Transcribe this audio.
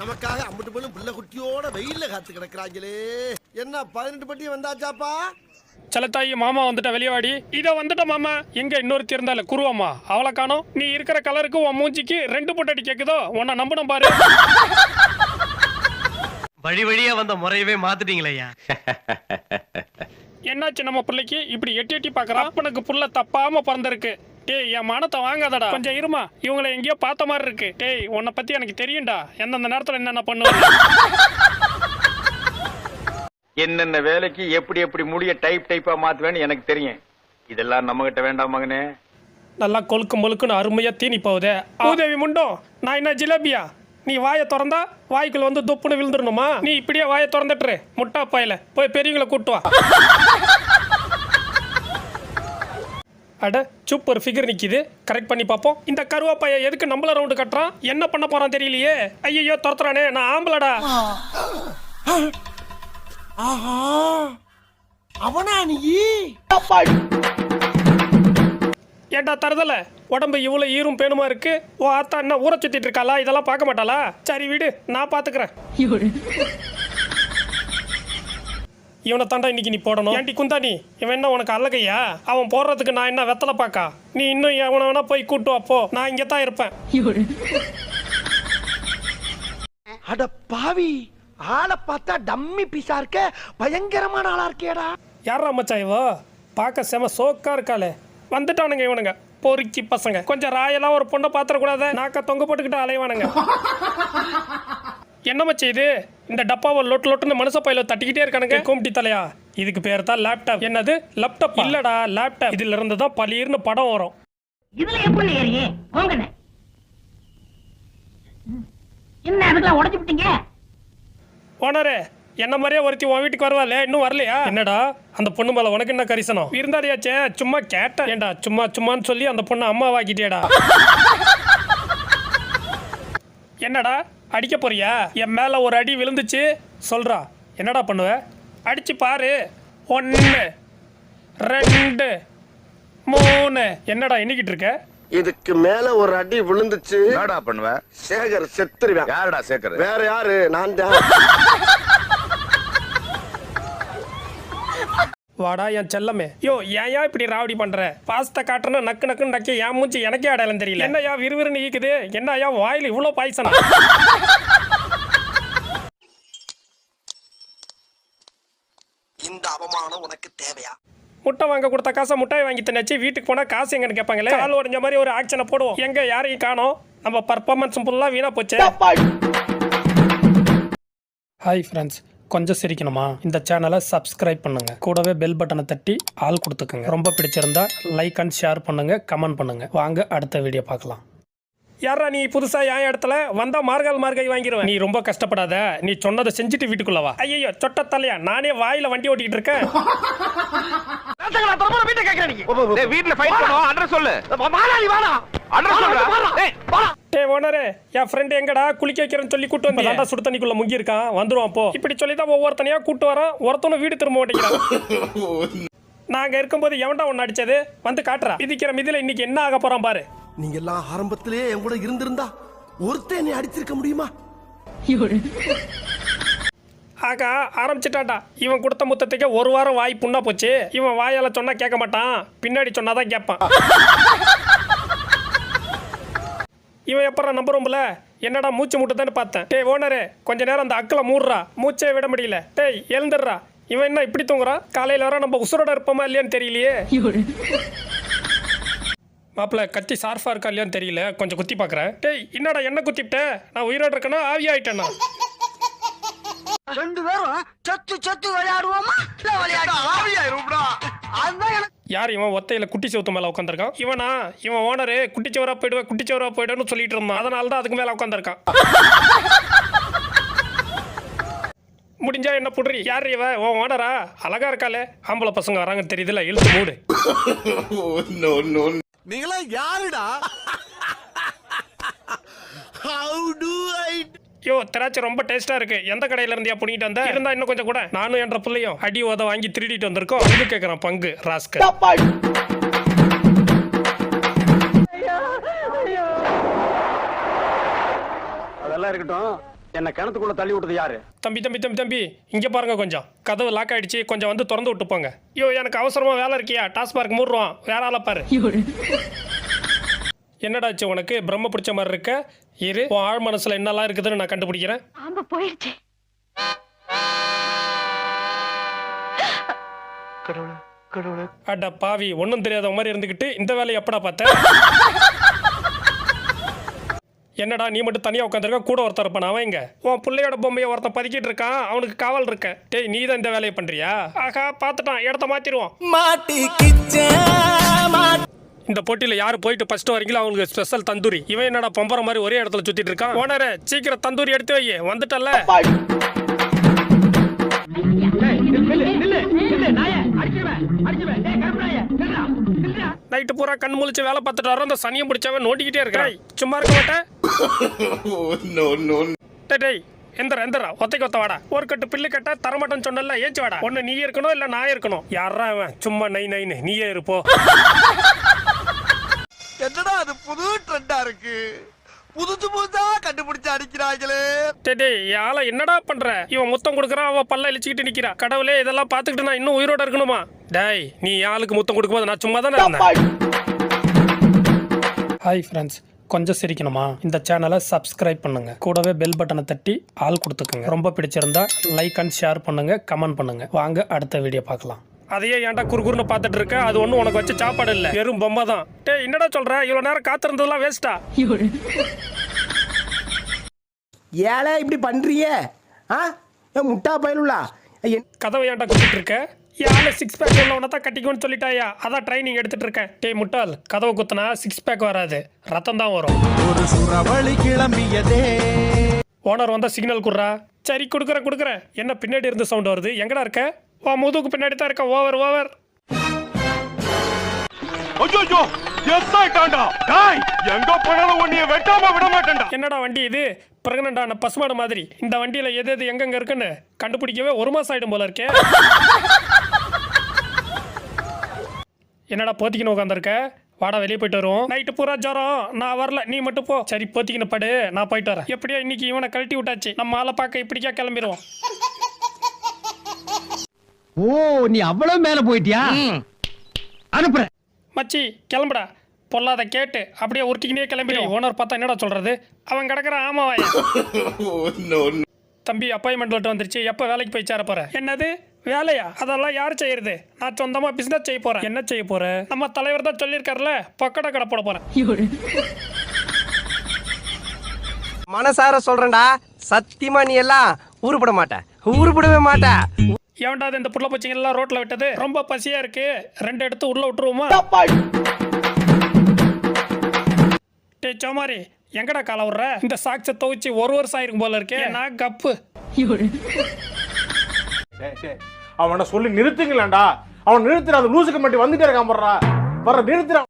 நமக்காக அம்பட்டு போலும் பிள்ளை குட்டியோட வெயில்ல காத்து கிடக்குறாங்களே. என்ன பதினெட்டு பட்டி வந்தாச்சாப்பா? செல்லத்தாயி மாமா வந்துட்ட வெளியவாடி இதோ வந்துட்ட மாமா. எங்க இன்னொருத்தி இருந்தால குருவம்மா. அவளை காணோம். நீ இருக்கிற கலருக்கு உன் மூஞ்சிக்கு ரெண்டு பொட்டடி கேக்குதோ? உன்னை நம்பணும் பாரு. வழி வழியா வந்த முறையவே மாத்திட்டீங்களே ஐயா. என்னாச்சு நம்ம பிள்ளைக்கு? இப்படி எட்டி எட்டி பாக்குறான் அப்பனுக்கு புள்ள தப்பாம பிறந்திருக்கு. டேய் என் மானத்தை வாங்காதடா. கொஞ்சம் இருமா. இவங்களை எங்கேயோ பார்த்த மாதிரி இருக்கு. டேய் உன்னை பத்தி எனக்கு தெரியும்டா. எந்தெந்த நேரத்துல என்னென்ன பண்ணுவேன்? என்னென்ன வேலைக்கு எப்படி எப்படி முடிய டைப் டைப்பா மாத்துவேன்னு எனக்கு தெரியும். இதெல்லாம் நம்ம கிட்ட வேண்டாம் மகனே. நல்லா கொழுக்கு மொழுக்குன்னு அருமையா தீனி போகுதே பூதேவி முண்டோம் நான் என்ன ஜிலேபியா? நீ வாயை திறந்தா வாய்க்குள்ள வந்து துப்புன்னு விழுந்துடணுமா? நீ இப்படியே வாயை திறந்துட்டுரு. முட்டா பாயில. போய் பெரியவங்களை கூட்டு வா. அட சூப்பர் ஃபிகர் நிக்குது. கரெக்ட் பண்ணி பார்ப்போம். இந்த கருவாப்பாய எதுக்கு நம்மள ரவுண்டு கட்டுறான் என்ன பண்ண போறான் தெரியலையே. ஐயோ துரத்துறானே. நான் ஆம்பளடா. ஆஹா. அவனா நீ? ஏன்டா தருதல? உடம்பு இவ்வளோ ஈரும் பேணுமா இருக்கு? ஓ ஆத்தா என்ன ஊற சுத்திட்டு இருக்காளா? இதெல்லாம் பார்க்க மாட்டாளா? சரி விடு நான் பாத்துக்கிறேன். இவனை தாண்டா இன்னைக்கு நீ போடணும். ஏன்டி குந்தாணி இவன் என்ன உனக்கு அல்லகையா? அவன் போடுறதுக்கு நான் என்ன வெத்தலை பாக்கா? நீ இன்னும் எவனை வேணா போய் கூட்டு அப்போ நான் இங்கே தான் இருப்பேன் அட பாவி ஆளை பார்த்தா டம்மி பீஸா இருக்க பயங்கரமான ஆளா இருக்கேடா யாரா மச்சான் இவோ? பார்க்க செம சோக்கா இருக்காளே. வந்துட்டானுங்க இவனுங்க. பொறுக்கி பசங்க. கொஞ்சம் ராயெல்லாம் ஒரு பொண்ணை பாத்திரக்கூடாத நாக்க தொங்க போட்டுக்கிட்டு அலைவானுங்க. என்ன மச்சி இது? இந்த டப்பாவை லொட்டு லொட்டுன்னு மனுஷ பையில தட்டிக்கிட்டே இருக்கானுங்க. கோம்டி தலையா? இதுக்கு பேர் தான் லேப்டாப் என்னது? லேப்டாப் இல்லடா லேப்டாப் இதுல இருந்து தான் பளிர்னு படம் வரும். இதுல எப்படி ஏறியே? போங்கண்ணே. என்ன அதுக்கெல்லாம் உடைச்சு விட்டீங்க? ஓனரே என்ன மாதிரியே ஒருத்தி உன் வீட்டுக்கு வருவாளே? இன்னும் வரலையா? என்னடா? அந்த பொண்ணு மேல உனக்கு என்ன கரிசனம்? இருந்தாடியாச்சே? சும்மா கேட்டேன். ஏண்டா சும்மா சும்மான்னு சொல்லி அந்த பொண்ணை அம்மாவாக்கிட்டேடா என்னடா? அடிக்க போறியா? என் மேல ஒரு அடி விழுந்துச்சு. சொல்றா. என்னடா பண்ணுவ? அடிச்சு பாரு. ஒன்று ரெண்டு மூணு. என்னடா எண்ணிக்கிட்டு இருக்க? இதுக்கு மேல ஒரு அடி விழுந்துச்சு. என்னடா பண்ணுவ? சேகர் செத்துருவேன். யாருடா சேர்க்கறது வேற யாரு? நான் தான். வாடா என் செல்லமே. யோ ஏன் ஏன் இப்படி ராவடி பண்ற? பாஸ்தா காட்டுறேன்னு நக்கு நக்குன்னு நக்கி என் மூஞ்சி எனக்கே அடையாளம் தெரியல. என்னய்யா விறுவிறுன்னு ஈக்குது? என்னய்யா வாயில இவ்வளோ பாய்சனா? இந்த அவமானம் உனக்கு தேவையா? முட்டை வாங்க கொடுத்த காசை முட்டாய் வாங்கி தின்னாச்சு. வீட்டுக்கு போனா காசு எங்கன்னு கேட்பாங்களே? கால் உடஞ்ச மாதிரி ஒரு ஆக்ஷனை போடுவோம். எங்க யாரையும் காணோம். நம்ம பர்ஃபார்மன்ஸ் ஃபுல்லாக வீணா போச்சு. ஹாய் ஃப்ரெண்ட்ஸ் கொஞ்சம் சிரிக்கணுமா? இந்த சேனலை சப்ஸ்கிரைப் பண்ணுங்க. கூடவே பெல் பட்டனை தட்டி ஆள் கொடுத்துக்கோங்க. ரொம்ப பிடிச்சிருந்தா லைக் அண்ட் ஷேர் பண்ணுங்க கமெண்ட் பண்ணுங்க. வாங்க அடுத்த வீடியோ பார்க்கலாம். யாரா நீ புதுசா என் இடத்துல? வந்தா மார்கால் மார்கை வாங்கிடுவேன் நீ ரொம்ப கஷ்டப்படாத. நீ சொன்னதை செஞ்சுட்டு வீட்டுக்குள்ள வா. ஐயோ சொட்ட தலையா? நானே வாயில வண்டி ஓட்டிட்டு இருக்கேன். வீட்டுல ஃபைட் பண்ணுவோம். அட்ரஸ் சொல்லு. டே ஓனரே என் ஃப்ரெண்ட் எங்கடா? குளிக்க வைக்கிறேன்னு சொல்லி கூட்டு வந்து தாண்டா சுடு தண்ணிக்குள்ள முங்கி இருக்கான் வந்துருவான் போ. இப்படி சொல்லி தான் ஒவ்வொருத்தனையா கூட்டு வரான் ஒருத்தனும் வீடு திரும்ப மாட்டேங்கிறான். நாங்க இருக்கும்போது எவன்டா ஒன்னு அடிச்சது? வந்து காட்டுறா. மிதிக்கிற மிதில இன்னைக்கு என்ன ஆக போறான் பாரு. நீங்க எல்லாம் ஆரம்பத்திலே என் கூட இருந்திருந்தா ஒருத்தன் என்னை அடிச்சிருக்க முடியுமா? ஆகா ஆரம்பிச்சிட்டான்டா. இவன் கொடுத்த முத்தத்துக்கே ஒரு வாரம் வாய் புண்ணா போச்சு. இவன் வாயால சொன்னா கேட்க மாட்டான். பின்னாடி சொன்னாதான் கேட்பான். இவன் எப்பறம் நம்புறோம்ல என்னடா மூச்சு முட்டுதான்னு பார்த்தேன். டேய் ஓனரே கொஞ்ச நேரம் அந்த அக்கில் மூடுறா. மூச்சே விட முடியல. டேய் எழுந்துடுறா. இவன் என்ன இப்படி தூங்குறான் காலையில வர நம்ம உசுரோட இருப்போமா இல்லையான்னு தெரியலையே. மாப்பிள்ள கத்தி சார்ஃபா இருக்கா இல்லையான்னு தெரியல. கொஞ்சம் குத்தி பார்க்கறேன் டேய் என்னடா என்ன குத்திவிட்டேன் நான் உயிரோட இருக்கேனா? ஆவி ஆயிட்டேனா? ரெண்டு பேரும் சத்து சத்து விளையாடுவோமா? விளையாடுவோமா? எனக்கு யார் இவன் ஒத்தையில குட்டி சவுத்து மேல உட்காந்துருக்கான் இவனா? இவன் ஓனரு? குட்டி சவரா போயிடுவேன் குட்டி சவரா போயிடுவேன்னு சொல்லிட்டு இருந்தான். அதனால தான் அதுக்கு மேல உட்காந்துருக்கான் முடிஞ்சா என்ன புடுறி? யார் இவ? உன் ஓனரா? அழகா இருக்காளே. ஆம்பளை பசங்க வராங்கன்னு தெரியுதுல இழுத்து மூடு. நீங்களா யாருடா? ஹவு டு ஐ யோ திராட்சை ரொம்ப டேஸ்டா இருக்கு. எந்த கடையில இருந்தியா புடிங்கிட்டு வந்த? இருந்தா இன்னும் கொஞ்சம் கூட. நானும் என்ற பிள்ளையும் அடி உத வாங்கி திருடிட்டு வந்திருக்கோம். இது கேட்கறான் பங்கு ராஸ்கர். அதெல்லாம் இருக்கட்டும். என்ன கிணத்துக்குள்ள தள்ளி விட்டது யாரு? தம்பி தம்பி தம்பி தம்பி இங்கே பாருங்க கொஞ்சம். கதவு லாக் ஆயிடுச்சு. கொஞ்சம் வந்து திறந்து விட்டு போங்க. ஐயோ எனக்கு அவசரமா வேலை இருக்கியா? டாஸ்மார்க் மூடுறோம். வேற ஆளை பாரு. என்னடாச்சு உனக்கு? பிரம்ம பிடிச்ச மாதிரி இருக்க? இரு உன் ஆழ் மனசுல என்னெல்லாம் இருக்குதுன்னு நான் கண்டுபிடிக்கிறேன். ஆமா போயிடுச்சு கடவுளே கடவுளே. அட பாவி ஒன்றும் தெரியாத மாதிரி இருந்துக்கிட்டு இந்த வேலையை எப்படா பார்த்த? என்னடா நீ மட்டும் தனியாக உட்காந்துருக்க கூட ஒருத்தர் இருப்பான் அவன் இங்க? உன் பிள்ளையோட பொம்மையை ஒருத்தன் பதுக்கிட்டு இருக்கான். அவனுக்கு காவல் இருக்க. டேய் நீ தான் இந்த வேலையை பண்றியா? ஆகா பார்த்துட்டான். இடத்த மாத்திடுவோம் இந்த போட்டியில யாரு போயிட்டு ஃபர்ஸ்ட் வரீங்களோ அவங்களுக்கு ஸ்பெஷல் தந்தூரி. இவன் என்னடா பொம்பர மாதிரி ஒரே இடத்துல சுத்திட்டு இருக்கான்? ஓனரே சீக்கிரம் தந்தூரி எடுத்து வை வந்துட்டல்ல? நைட்டு பூரா கண் முழிச்சு வேலை பார்த்துட்டு வரோம் அந்த சனியம் பிடிச்சவன் நோண்டிக்கிட்டே இருக்கான் சும்மா இருக்க மாட்டேன். டேய், டேய் எந்திரா எந்திரா ஒத்தைக்கு ஒத்த வாடா. ஒரு கட்டு பில்லு கட்ட தரமாட்டேன்னு சொன்னல ஏச்சு வாடா. ஒன்னு நீ இருக்கணும் இல்ல நான் இருக்கணும். யாரா அவன் சும்மா நை நைன்னு. நீயே இருப்போ. என்னடா அது புது ட்ரெண்டா இருக்கு? புதுசு புதுசா கண்டுபிடிச்சு அடிக்கிறாங்களே டேய் டேய் யால என்னடா பண்ற? இவன் முத்தம் கொடுக்குறான் அவன் பல்ல இழிச்சுக்கிட்டு நிக்கிறா. கடவுளே இதெல்லாம் பார்த்துக்கிட்டு நான் இன்னும் உயிரோட இருக்கணுமா? டேய் நீ யாளுக்கு முத்தம் கொடுக்கும்போது நான் சும்மா தானே இருந்தேன் ஹாய் ஃப்ரெண்ட்ஸ் கொஞ்சம் சிரிக்கணுமா? இந்த சேனலை சப்ஸ்கிரைப் பண்ணுங்க. கூடவே பெல் பட்டனை தட்டி ஆள் கொடுத்துக்கோங்க. ரொம்ப பிடிச்சிருந்தா லைக் அண்ட் ஷேர் பண்ணுங்க கமெண்ட் பண்ணுங்க. வாங்க அடுத்த வீடியோ பார்க்கலாம். அதையே ஏன்டா குறுகுறுன்னு பார்த்துட்டு இருக்க? அது ஒன்றும் உனக்கு வச்ச சாப்பாடு இல்லை. வெறும் பொம்மை தான். டேய் என்னடா சொல்ற? இவ்வளோ நேரம் காத்திருந்ததெல்லாம் வேஸ்ட்டா ஏழை இப்படி பண்றிய? ஆ? ஏன் முட்டா பயலுலா என் கதவை ஏன்டா குத்திட்டு இருக்க? யாரு சிக்ஸ் பேக் உள்ளவனை தான் கட்டிக்கும்னு சொல்லிட்டாயா? அதான் ட்ரைனிங் எடுத்துட்டு இருக்கேன். டேய் முட்டாள் கதவை குத்துனா சிக்ஸ் பேக் வராது. ரத்தம் தான் வரும். ஒரு சுறவழி கிளம்பியதே. ஓனர் வந்தா சிக்னல் குடுறா? சரி கொடுக்குறேன் கொடுக்குறேன். என்ன பின்னாடி இருந்து சவுண்ட் வருது? எங்கடா இருக்க? வா முதுகுக்கு பின்னாடி தான் இருக்க. ஓவர் ஓவர் ஐயோ எஸ் ஆயிட்டான்டா டாய் எங்க போனாலும் உன்னைய வெட்டாம விட மாட்டேன்டா. என்னடா வண்டி இது? பிரெக்னண்டா நான் பசுமாடு மாதிரி. இந்த வண்டியில எது எது எங்கெங்க இருக்குன்னு கண்டுபிடிக்கவே ஒரு மாசம் ஆயிடும் போல இருக்கே. என்னடா போத்திக்கின்னு உட்காந்துருக்க வாடா வெளியே போயிட்டு வருவோம். நைட்டு பூரா ஜுரம். நான் வரல. நீ மட்டும் போ. சரி போத்திக்கின்னு படு. நான் போயிட்டு வரேன். எப்படியோ இன்னைக்கு இவனை கழட்டி விட்டாச்சு. நம்ம ஆளை பார்க்க இப்படிக்கா கிளம்பிடுவோம் ஓ நீ அவ்வளவு மேல போயிட்டியா? அனுப்புறேன் மச்சி கிளம்புடா. பொல்லாத கேட்டு அப்படியே உருட்டிக்கினே கிளம்பிடும் ஓனர் பார்த்தா என்னடா சொல்றது? அவன் கிடக்குறான் ஆமாவாயா தம்பி அப்பாயின்மெண்ட் லெட்டர் வந்துருச்சு. எப்போ வேலைக்கு போய் சேர போற? என்னது? வேலையா? அதெல்லாம் யார் செய்யறது? நான் சொந்தமா பிசினஸ் செய்ய போறேன். என்ன செய்ய போற? நம்ம தலைவர் தான் சொல்லியிருக்காருல பக்கடை கடை போட போறேன். மனசார சொல்றேன்டா. சத்தியமா நீ எல்லாம் உருப்பட மாட்ட. உருப்படவே மாட்ட. ஏன்டா இந்த புள்ள பூச்சிங்க எல்லாம் ரோட்ல விட்டது? ரொம்ப பசியா இருக்கு. ரெண்டு எடுத்து உள்ள விட்டுருவோமா? டே சோமாரி எங்கடா கால விடுற? இந்த சாக்ஸை துவைச்சு ஒரு வருஷம் ஆயிருக்கும் போல இருக்கே. நான் கப்பு? அவனை சொல்லி நிறுத்துங்களேன்டா. அவன் நிறுத்துற அந்த லூசுக்கு மட்டும் வந்துட்டே இருக்கான் போடுறா. வர நிறுத்துறான்